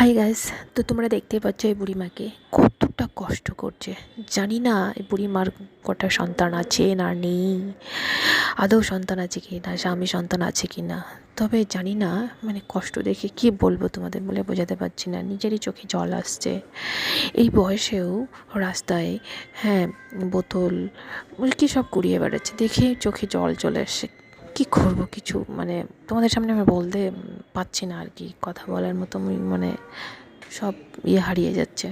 Hi guys তো তোমরা দেখতেই পাচ্ছ এই বুড়িমাকে। কতটা কষ্ট করছে। জানি না, এই বুড়িমার কটা সন্তান আছে না নেই। আদৌ সন্তান আছে কি না, স্বামী সন্তান আছে কি না? তবে জানি না মানে কষ্ট দেখে কি বলব তোমাদের বলে বোঝাতে পারছি না। নিজেরই চোখে জল আসছে। এই বয়সেও রাস্তায় হ্যাঁ বোতল, কি সব কুড়িয়ে বেড়াচ্ছে। দেখে চোখে জল চলে আসছে। কী করব কিছু? মানে তোমাদের সামনে আমি বলতে পারছি না আর কি, কথা বলার মতো মানে সব ইয়ে হারিয়ে যাচ্ছে।